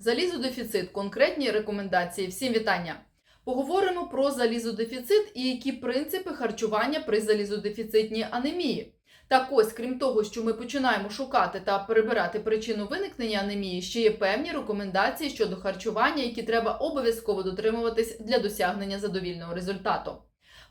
Залізодефіцит, конкретні рекомендації. Всім вітання. Поговоримо про залізодефіцит і які принципи харчування при залізодефіцитній анемії. Так ось, крім того, що ми починаємо шукати та перебирати причину виникнення анемії, ще є певні рекомендації щодо харчування, які треба обов'язково дотримуватись для досягнення задовільного результату.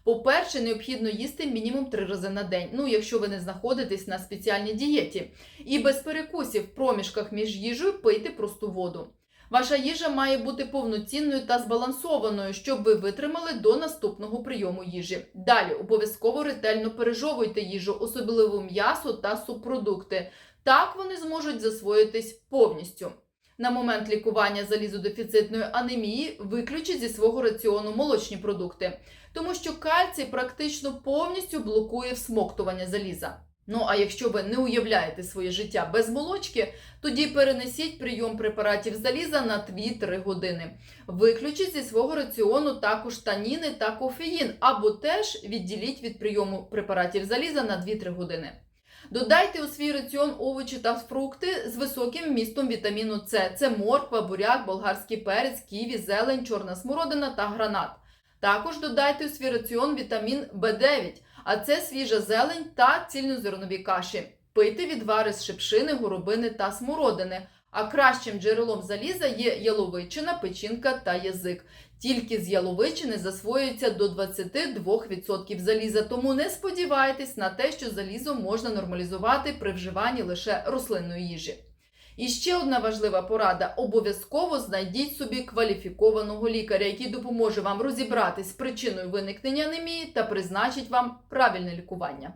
По-перше, необхідно їсти мінімум три рази на день, ну якщо ви не знаходитесь на спеціальній дієті, і без перекусів в проміжках між їжею пийте просту воду. Ваша їжа має бути повноцінною та збалансованою, щоб ви витримали до наступного прийому їжі. Далі обов'язково ретельно пережовуйте їжу, особливо м'ясо та субпродукти. Так вони зможуть засвоїтись повністю. На момент лікування залізодефіцитної анемії виключіть зі свого раціону молочні продукти, тому що кальцій практично повністю блокує всмоктування заліза. Ну а якщо ви не уявляєте своє життя без молочки, тоді перенесіть прийом препаратів заліза на 2-3 години. Виключіть зі свого раціону також таніни та кофеїн, або теж відділіть від прийому препаратів заліза на 2-3 години. Додайте у свій раціон овочі та фрукти з високим вмістом вітаміну С. Це морква, буряк, болгарський перець, ківі, зелень, чорна смородина та гранат. Також додайте у свій раціон вітамін В9, а це свіжа зелень та цільнозернові каші. Пийте відвари з шипшини, горобини та смородини. А кращим джерелом заліза є яловичина, печінка та язик. Тільки з яловичини засвоюється до 22% заліза, тому не сподівайтесь на те, що залізо можна нормалізувати при вживанні лише рослинної їжі. І ще одна важлива порада: обов'язково знайдіть собі кваліфікованого лікаря, який допоможе вам розібратись з причиною виникнення анемії та призначить вам правильне лікування.